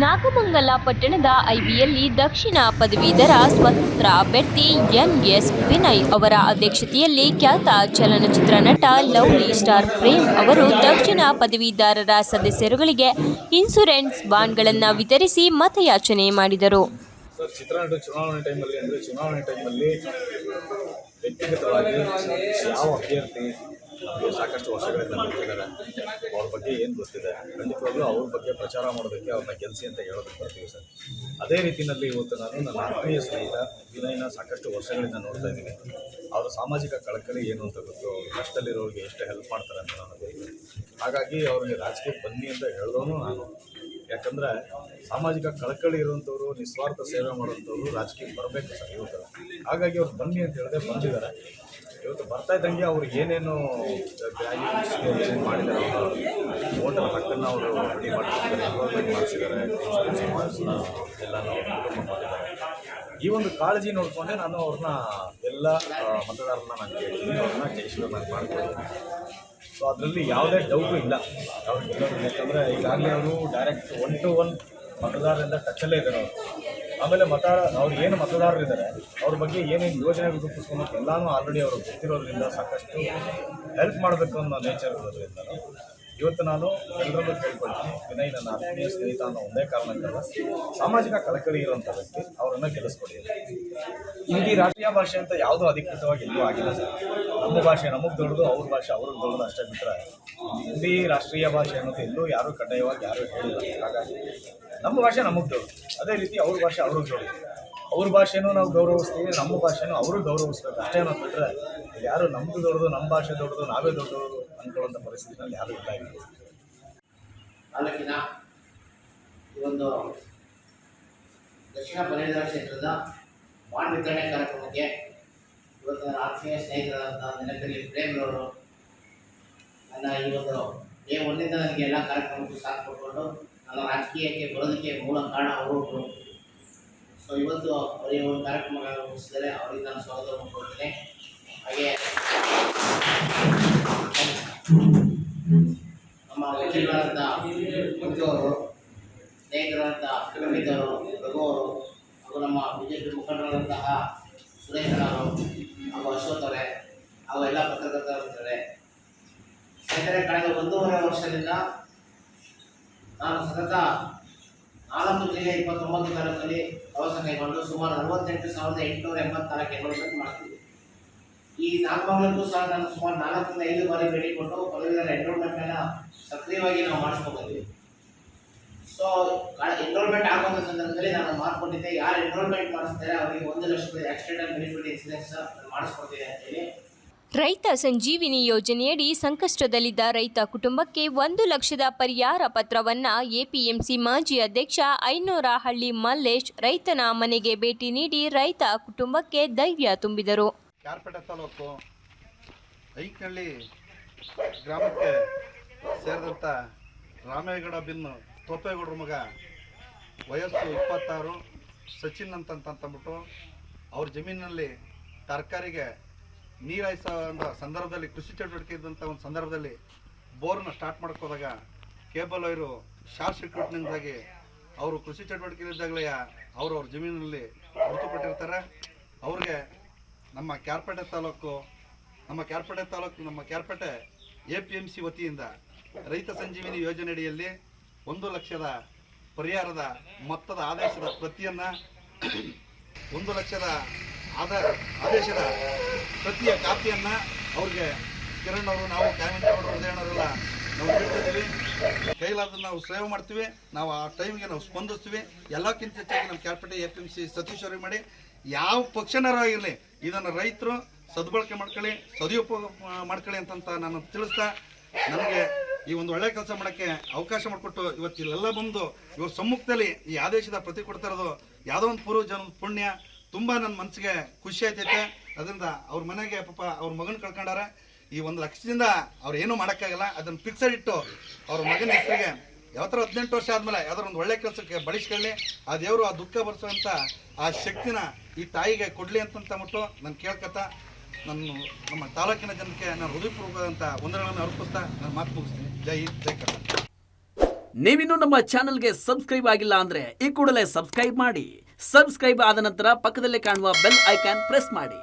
ನಾಗಮಂಗಲ ಪಟ್ಟಣದ ಐಬಿಯಲ್ಲಿ ದಕ್ಷಿಣ ಪದವೀಧರ ಸ್ವತಂತ್ರ ಅಭ್ಯರ್ಥಿ ಎನ್ಎಸ್ ವಿನಯ್ ಅವರ ಅಧ್ಯಕ್ಷತೆಯಲ್ಲಿ ಖ್ಯಾತ ಚಲನಚಿತ್ರ ನಟ ಲವ್ಲಿ ಸ್ಟಾರ್ ಪ್ರೇಮ್ ಅವರು ದಕ್ಷಿಣ ಪದವೀಧರರ ಸದಸ್ಯರುಗಳಿಗೆ ಇನ್ಸೂರೆನ್ಸ್ ಬಾಂಡ್ಗಳನ್ನು ವಿತರಿಸಿ ಮತಯಾಚನೆ ಮಾಡಿದರು. ವ್ಯಕ್ತಿಗತವಾಗಿ ಯಾವ ಅಭ್ಯರ್ಥಿ ಸಾಕಷ್ಟು ವರ್ಷಗಳಿಂದ ನೋಡ್ತಿದ್ದಾರೆ ಅವ್ರ ಬಗ್ಗೆ ಏನು ಗೊತ್ತಿದೆ? ಖಂಡಿತವಾಗ್ಲೂ ಅವ್ರ ಬಗ್ಗೆ ಪ್ರಚಾರ ಮಾಡೋದಕ್ಕೆ ಅವ್ರನ್ನ ಗೆಲ್ಲಿಸಿ ಅಂತ ಹೇಳೋದಕ್ಕೆ ಬರ್ತೀವಿ ಸರ್. ಅದೇ ರೀತಿಯಲ್ಲಿ ಇವತ್ತು ನಾನು ನನ್ನ ಆತ್ಮೀಯ ಸ್ನೇಹಿತ ವಿನಯನ ಸಾಕಷ್ಟು ವರ್ಷಗಳಿಂದ ನೋಡ್ತಾ ಇದ್ದೀನಿ. ಅವರ ಸಾಮಾಜಿಕ ಕಳಕಳಿ ಏನು ಅಂತ ಗೊತ್ತು? ಅವ್ರು ಕಷ್ಟದಲ್ಲಿರೋರಿಗೆ ಎಷ್ಟು ಹೆಲ್ಪ್ ಮಾಡ್ತಾರೆ ಅಂತ ನನಗೆ ಹಾಗಾಗಿ ಅವ್ರಿಗೆ ರಾಜಕೀಯ ಬನ್ನಿ ಅಂತ ಹೇಳಿದವನು ನಾನು. ಯಾಕಂದ್ರೆ ಸಾಮಾಜಿಕ ಕಳಕಳಿ ಇರುವಂಥವ್ರು, ನಿಸ್ವಾರ್ಥ ಸೇವೆ ಮಾಡುವಂಥವ್ರು ರಾಜಕೀಯಕ್ಕೆ ಬರಬೇಕು ಸರ್ ಇವತ್ತು. ಹಾಗಾಗಿ ಅವ್ರು ಬನ್ನಿ ಅಂತ ಹೇಳಿದೆ ಬಂದಿದ್ದಾರೆ. ಇವತ್ತು ಬರ್ತಾ ಇದ್ದಂಗೆ ಅವ್ರು ಏನೇನು ಮಾಡಿದ್ದಾರೆ ಓಟಲ್ ಹಕ್ಕನ್ನು ಅವರು ರೆಡಿ ಮಾಡ್ತಿದ್ದಾರೆ ಮಾಡಿಸಿದ್ದಾರೆ ಎಲ್ಲನೂ ಈ ಒಂದು ಕಾಳಜಿ ನೋಡಿಕೊಂಡೆ ನಾನು ಅವ್ರನ್ನ ಎಲ್ಲ ಮತದಾರರನ್ನ ನಾನು ಕೇಳ್ತೀನಿ. ಅವ್ರನ್ನ ಜಯಿಸಲು ನಾನು ಮಾಡ್ಕೊಳ್ತೀನಿ. ಸೊ ಅದರಲ್ಲಿ ಯಾವುದೇ ಡೌಟು ಇಲ್ಲ. ಯಾಕಂದರೆ ಈಗಾಗಲೇ ಅವರು ಡೈರೆಕ್ಟ್ ಒನ್ ಟು ಒನ್ ಮತದಾರರಿಂದ ಟಚಲ್ಲೇ ಇದ್ದಾರೆ ಅವರು. ಆಮೇಲೆ ಮತ ಅವ್ರು ಏನು ಮತದಾರರಿದ್ದಾರೆ ಅವ್ರ ಬಗ್ಗೆ ಏನೇನು ಯೋಜನೆ ರೂಪಿಸ್ಕೊಂಡು ಎಲ್ಲನೂ ಆಲ್ರೆಡಿ ಅವರು ಗೊತ್ತಿರೋದ್ರಿಂದ ಸಾಕಷ್ಟು ಹೆಲ್ಪ್ ಮಾಡಬೇಕು ಅನ್ನೋ ನೇಚರ್ ಇರೋದ್ರಿಂದ. ಇವತ್ತು ನಾನು ಎಲ್ಲರಲ್ಲೂ ಕೇಳ್ಕೊಳ್ತೀನಿ. ವಿನಯ್ ನನ್ನ ಆತ್ಮೀಯ ಸ್ನೇಹಿತ ಅನ್ನೋ ಒಂದೇ ಕಾರಣಕ್ಕಲ್ಲ ಸಾಮಾಜಿಕ ಕಳಕಳಿ ಇರುವಂಥ ವ್ಯಕ್ತಿ, ಅವರನ್ನು ಗೆಲ್ಲಿಸ್ಕೊಡಿ ಹಿಂದಿ ರಾಷ್ಟ್ರೀಯ ಭಾಷೆ ಅಂತ ಯಾವುದೂ ಅಧಿಕೃತವಾಗಿ ಎಲ್ಲೂ ಆಗಿಲ್ಲ ಸರ್. ನಮ್ಮ ಭಾಷೆ ನಮಗೆ ದೊಡ್ಡದು, ಅವ್ರ ಭಾಷೆ ಅವ್ರಿಗೆ ದೊಡ್ಡದು ಅಷ್ಟೇ ಬಿಟ್ಟರೆ ಹಿಂದಿ ರಾಷ್ಟ್ರೀಯ ಭಾಷೆ ಅನ್ನೋದು ಎಲ್ಲೂ ಯಾರೂ ಕಡ್ಡಾಯವಾಗಿ ಯಾರೂ ಹೇಳಿಲ್ಲ. ಹಾಗಾಗಿ ನಮ್ಮ ಭಾಷೆ ನಮಗೆ ದೊಡ್ಡದು. ಅದೇ ರೀತಿ ಅವ್ರ ಭಾಷೆ ಅವ್ರಿಗೆ ದೊಡ್ಡದು. ಅವ್ರ ಭಾಷೆನೂ ನಾವು ಗೌರವಿಸ್ತೀವಿ, ನಮ್ಮ ಭಾಷೆನೂ ಅವರು ಗೌರವಿಸ್ಬೇಕು. ಅಷ್ಟೇ ಅನ್ನೋದು ಬಿಟ್ಟರೆ ಯಾರು ನಮ್ಮದು ದೊಡ್ಡದು, ನಮ್ಮ ಭಾಷೆ ದೊಡ್ಡದು, ನಾವೇ ದೊಡ್ಡದು ಅಂದ್ಕೊಳ್ಳೋಂಥ ಪರಿಸ್ಥಿತಿನಲ್ಲಿ ಯಾರೂ ಇಲ್ಲ ತಾಲೂಕಿನ ಈ ಒಂದು ದಕ್ಷಿಣ ಪದವೀಧರ ಕ್ಷೇತ್ರದ ಬಾಂಡ್ ವಿತರಣೆ ಕಾರ್ಯಕ್ರಮಕ್ಕೆ ಇವತ್ತು ನನ್ನ ಆತ್ಮೀಯ ಸ್ನೇಹಿತರಾದಂಥ ನೆನಪಿನಲ್ಲಿ ಪ್ರೇಮ್ರವರು ನನ್ನ ಈ ಒಂದು ಡೇ ಒಂದಿಂದ ನನಗೆ ಎಲ್ಲ ಕಾರ್ಯಕ್ರಮಕ್ಕೂ ಸಾಥ್ ಕೊಟ್ಕೊಂಡು ನನ್ನ ರಾಜಕೀಯಕ್ಕೆ ಬರೋದಕ್ಕೆ ಮೂಲ ಕಾರಣ ಅವರು. ಸೊ ಇವತ್ತು ಅವರಿಗೆ ಒಂದು ಕಾರ್ಯಕ್ರಮಗಳನ್ನು ಮುಗಿಸಿದರೆ ಅವರಿಗೆ ನಾನು ಸ್ವಾಗತವನ್ನು ಕೊಡ್ತೇನೆ ಹಾಗೆ ನಮ್ಮ ವಕೀಲರಾದಂಥ ಮಂಜು ಅವರು ಸ್ನೇಹಿತರಾದಂಥ ಅಮಿತ್ ಅವರು ಹಾಗೂ ನಮ್ಮ ಬಿ ಜೆ ಪಿ ಮುಖಂಡರಾದಂತಹ ಸುರೇಶ್ ಅವರು, ಹಾಗೂ ಅಶ್ವಥರೇ ಹಾಗೂ ಎಲ್ಲ ಪತ್ರಕರ್ತರಿದ್ದಾರೆ ಸ್ನೇಹಿತರೆ, ಕಳೆದ ಒಂದೂವರೆ ವರ್ಷದಿಂದ ನಾನು ಸತತ ನಾಲ್ಕು ಜಿಲ್ಲೆ ಇಪ್ಪತ್ತೊಂಬತ್ತು ತಾಲೂಕಲ್ಲಿ ಪ್ರವಾಸ ಕೈಗೊಂಡು ಸುಮಾರು ಅರವತ್ತೆಂಟು ಸಾವಿರದ ಎಂಟುನೂರ ಎಂಬತ್ನಾಲ್ಕು ಎನ್ರೋಲ್ಮೆಂಟ್ ಮಾಡ್ತೀವಿ ಈ ನಾಲ್ಕು ಸಹ ನಾನು ಸುಮಾರು ನಾಲ್ಕರಿಂದ ಐದು ಬಾರಿ ಭೇಟಿ ಕೊಟ್ಟು ಪದವೀಧರ ಎನ್ರೋಲ್ಮೆಂಟನ್ನು ಸಕ್ರಿಯವಾಗಿ ನಾವು ಮಾಡಿಸ್ಕೊಂಡು ಬಂದ್ವಿ ಸೊ ಎನ್ರೋಲ್ಮೆಂಟ್ ಆಗುವಂಥ ಸಂದರ್ಭದಲ್ಲಿ ನಾನು ಮಾಡ್ಕೊಂಡಿದ್ದೆ. ಯಾರು ಎನ್ರೋಲ್ಮೆಂಟ್ ಮಾಡಿಸ್ತಾರೆ, ಅವರಿಗೆ ಒಂದು ಲಕ್ಷದ ಆಕ್ಸಿಡೆಂಟಲ್ ಬೆನಿಫಿಟ್ ಇನ್ಸೂರೆನ್ಸ್ ಮಾಡಿಸ್ಕೊಡ್ತೀನಿ ಅಂತೇಳಿ. ರೈತ ಸಂಜೀವಿನಿ ಯೋಜನೆಯಡಿ ಸಂಕಷ್ಟದಲ್ಲಿದ್ದ ರೈತ ಕುಟುಂಬಕ್ಕೆ ಒಂದು ಲಕ್ಷದ ಪರಿಹಾರ ಪತ್ರವನ್ನ ಎಪಿಎಂಸಿ ಮಾಜಿ ಅಧ್ಯಕ್ಷ ಐನೂರಹಳ್ಳಿ ಮಲ್ಲೇಶ್ ರೈತನ ಮನೆಗೆ ಭೇಟಿ ನೀಡಿ ರೈತ ಕುಟುಂಬಕ್ಕೆ ಧೈರ್ಯ ತುಂಬಿದರು. ಕಾರ್ಪೇಟೆ ತಾಲೂಕು ಐಕ್ನಳ್ಳಿ ಗ್ರಾಮಕ್ಕೆ ಸೇರಿದಂಥ ರಾಮೇಗೌಡ ಬಿನ್ನು ತೋಪೇಗೌಡ್ರ ಮಗ ವಯಸ್ಸು ಇಪ್ಪತ್ತಾರು, ಸಚಿನ್ ಅಂತಂತಂದ್ಬಿಟ್ಟು ಅವ್ರ ಜಮೀನಿನಲ್ಲಿ ತರಕಾರಿಗೆ ನೀರಾಯಿಸೋ ಸಂದರ್ಭದಲ್ಲಿ, ಕೃಷಿ ಚಟುವಟಿಕೆ ಇದ್ದಂಥ ಒಂದು ಸಂದರ್ಭದಲ್ಲಿ ಬೋರ್ನ ಸ್ಟಾರ್ಟ್ ಮಾಡ್ಕೋದಾಗ ಕೇಬಲ್ ವೈರು ಶಾರ್ಟ್ ಸರ್ಕ್ಯೂಟ್ನಿಂದಾಗಿ ಅವರು ಕೃಷಿ ಚಟುವಟಿಕೆ ಇದ್ದಾಗಲೇ ಅವರು ಅವ್ರ ಜಮೀನಿನಲ್ಲಿ ಮೃತಪಟ್ಟಿರ್ತಾರೆ. ಅವ್ರಿಗೆ ನಮ್ಮ ಕ್ಯಾರ್ಪೇಟೆ ತಾಲೂಕು, ನಮ್ಮ ಕ್ಯಾರ್ಪೇಟೆ ತಾಲೂಕು, ನಮ್ಮ ಕ್ಯಾರ್ಪೇಟೆ ಎ ಪಿ ಎಂ ಸಿ ವತಿಯಿಂದ ರೈತ ಸಂಜೀವಿನಿ ಯೋಜನೆಯಡಿಯಲ್ಲಿ ಒಂದು ಲಕ್ಷದ ಪರಿಹಾರದ ಮೊತ್ತದ ಆದೇಶದ ಪ್ರತಿಯನ್ನ, ಒಂದು ಲಕ್ಷದ ಆದ, ಆದೇಶದ ಪ್ರತಿಯ ಕಾಪಿಯನ್ನ ಅವ್ರಿಗೆ ಕಿರಣ್ ಅವರು, ನಾವು ಕಾಮಿಂಟ್ ಅವರು ಹೃದಯಣ್ಣವರೆಲ್ಲ ನಾವು ಹೇಳ್ತಿದ್ದೀವಿ ಕೈಲಾದ ನಾವು ಸೇವೆ ಮಾಡ್ತೀವಿ. ನಾವು ಆ ಟೈಮ್ಗೆ ನಾವು ಸ್ಪಂದಿಸ್ತೀವಿ. ಎಲ್ಲಕ್ಕಿಂತ ಹೆಚ್ಚಾಗಿ ನಮ್ಮ capital A P M C Satish ಅವ್ರಿಗೆ ಮಾಡಿ ಯಾವ ಪಕ್ಷನರ ಆಗಿರಲಿ ಇದನ್ನು ರೈತರು ಸದ್ಬಳಕೆ ಮಾಡ್ಕೊಳ್ಳಿ, ಸದುಪಯೋಗ ಮಾಡ್ಕೊಳ್ಳಿ ಅಂತಂತ ನಾನು ತಿಳಿಸ್ತಾ ನನಗೆ ಈ ಒಂದು ಒಳ್ಳೆ ಕೆಲಸ ಮಾಡೋಕ್ಕೆ ಅವಕಾಶ ಮಾಡಿಕೊಟ್ಟು ಇವತ್ತು ಇಲ್ಲೆಲ್ಲ ಬಂದು ಇವ್ರ ಸಮ್ಮುಖದಲ್ಲಿ ಈ ಆದೇಶದ ಪ್ರತಿ ಕೊಡ್ತಾ ಇರೋದು ಯಾವುದೋ ಒಂದು ಪೂರ್ವ ಜನ್ಮದ ಪುಣ್ಯ, ತುಂಬ ನನ್ನ ಮನಸ್ಸಿಗೆ ಖುಷಿ ಆಯ್ತೈತೆ. ಅದರಿಂದ ಅವ್ರ ಮನೆಗೆ ಪಾಪ ಅವ್ರ ಮಗನ ಕಳ್ಕೊಂಡಾರೆ. ಈ ಒಂದು ಲಕ್ಷದಿಂದ ಅವ್ರು ಏನೂ ಮಾಡೋಕ್ಕಾಗಲ್ಲ. ಅದನ್ನು ಫಿಕ್ಸಡ್ ಇಟ್ಟು ಅವ್ರ ಮಗನ ಹೆಸರಿಗೆ ಯಾವ ಥರ ಹದಿನೆಂಟು ವರ್ಷ ಆದಮೇಲೆ ಯಾವ್ದಾರು ಒಂದು ಒಳ್ಳೆ ಕೆಲಸಕ್ಕೆ ಬಳಸ್ಕೊಳ್ಳಿ ಆ ದೇವರು ಆ ದುಃಖ ಭರಿಸುವಂಥ ಆ ಶಕ್ತಿನ ಈ ತಾಯಿಗೆ ಕೊಡಲಿ ಮಟ್ಟು ನಾನು ಕೇಳ್ಕೊತ ನನ್ನ ನಮ್ಮ ತಾಲೂಕಿನ ಜನಕ್ಕೆ ನಾನು ಹೃದಯಪೂರ್ವಕವಾದಂಥ ವಂದನೆಗಳನ್ನು ಅರ್ಪಿಸ್ತಾ ನಾನು ಮಾತು ಮುಗಿಸ್ತೀನಿ. ಜೈ ಜೈ ಕರ್ನಾಟಕ. ನೀವಿನ್ನೂ ನಮ್ಮ ಚಾನೆಲ್ಗೆ ಸಬ್ಸ್ಕ್ರೈಬ್ ಆಗಿಲ್ಲ ಅಂದ್ರೆ ಈ ಕೂಡಲೇ ಸಬ್ಸ್ಕ್ರೈಬ್ ಮಾಡಿ, ಸಬ್ಸ್ಕ್ರೈಬ್ ಆದ ನಂತರ ಪಕ್ಕದಲ್ಲೇ ಕಾಣುವ ಬೆಲ್ ಐಕಾನ್ ಪ್ರೆಸ್ ಮಾಡಿ.